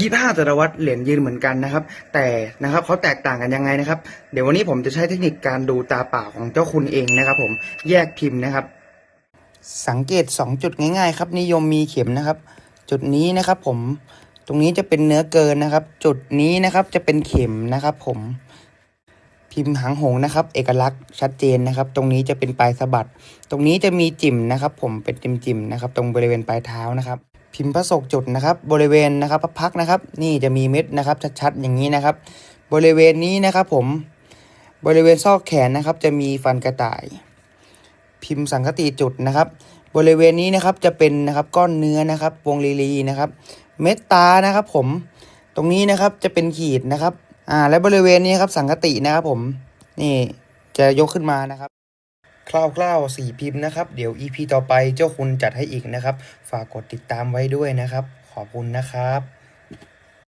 ยี่ห้าตรวัตเหรียญยืนเหมือนกันนะครับ แต่นะครับเขาแตกต่างกันยังไงนะครับ เดี๋ยววันนี้ผมจะใช้เทคนิคการดูตาเปล่าของเจ้าคุณเองนะครับ ผมแยกพิมพ์นะครับ สังเกต 2 จุดง่าย ๆ ครับ นิยมมีเข็มนะครับ จุดนี้นะครับ ผมตรงนี้จะเป็นเนื้อเกินนะครับ จุดนี้นะครับจะเป็นเข็มนะครับ ผมพิมพ์หางหงนะครับ เอกลักษณ์ชัดเจนนะครับ ตรงนี้จะเป็นปลายสะบัด ตรงนี้จะมีจิ่มนะครับ ผมเป็นจิ่มๆนะครับ ตรงบริเวณปลายเท้านะครับ พิมพ์พระศกจุดนะครับ บริเวณนะครับพระพักนะครับ นี่จะมีเม็ดนะครับชัดๆอย่างนี้นะครับ บริเวณนี้นะครับผมบริเวณซอกแขนนะครับ จะมีฟันกระต่าย พิมพ์สังกติจุดนะครับ บริเวณนี้นะครับจะเป็นนะครับก้อนเนื้อนะครับ วงลีลีนะครับ เม็ดตานะครับ ผมตรงนี้นะครับจะเป็นขีดนะครับอ่าและบริเวณนี้ครับสังกตินะครับ ผมนี่จะยกขึ้นมานะครับ คร่าวๆสี่พิมพ์นะครับ เดี๋ยว EP ต่อไปเจ้าคุณจัดให้อีกนะครับ ฝากกดติดตามไว้ด้วยนะครับ ขอบคุณนะครับ